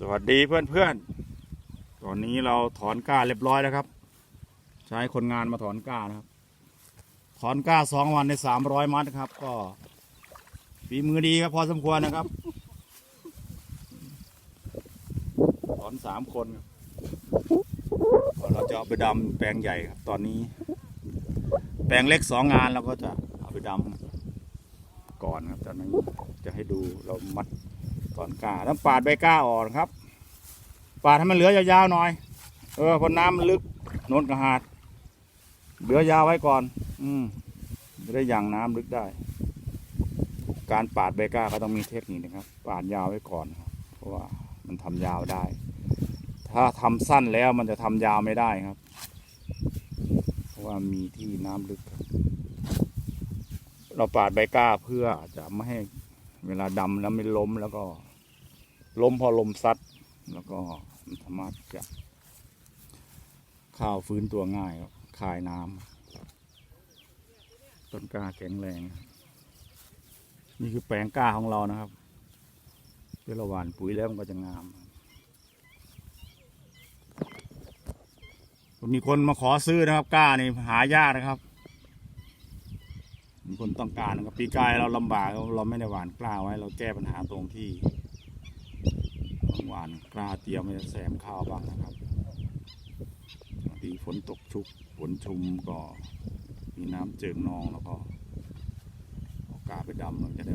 สวัสดีเพื่อนเพื่อนๆตอนนี้เราถอนก้าเรียบร้อยแล้วครับ ใช้คนงานมาถอนก้านะครับ ถอนก้าสองวันในสามร้อยมัดครับ ก็ฝีมือดีครับพอสมควรนะครับ ถอนสามคนก็เราจะเอาไปดำแปลงใหญ่ครับ ตอนนี้ แปลงเล็กสองงานเราก็จะเอาไปดำก่อนครับตอนนี้จะให้ดูเรามัด ตอนกล้าต้องปาดใบกล้าออกนครับ ปาดให้มันเหลือยาวๆหน่อย เออพอน้ำมันลึกโน้นกระหาด เหลือยาวไว้ก่อน อืมจะได้ยังน้ำลึกได้ การปาดใบกล้าก็ต้องมีเทคนิคนะครับ ปาดยาวไว้ก่อนครับ เพราะว่ามันทำยาวได้ ถ้าทำสั้นแล้วมันจะทำยาวไม่ได้ครับ เพราะว่ามีที่น้ำลึกครับเราปาดใบกล้าเพื่อจะไม่ให้เวลาดำแล้วไม่ล้มแล้วก็ ลมพอลมซัด แล้วก็สามารถจะ ข้าวฟื้นตัวง่ายครับคายน้ำต้นกล้าแข็งแรง นี่คือแปลงกล้าของเรานะครับเวลาหว่านปุ๋ยแล้วมันก็จะงามมีคนมาขอซื้อนะครับกล้านี่หายากนะครับ มีคนต้องการนะครับปีกายเราลำบากเราไม่ได้หวานกล้าไว้ เราแก้ปัญหาตรงที่านกล้าเตรียมไว้แสมข้าวบ้างนะครับบางทีฝนตกชุกฝนชุมก็มีน้ำเจิมนองแล้วก็เอากล้าไปดำเราจะได้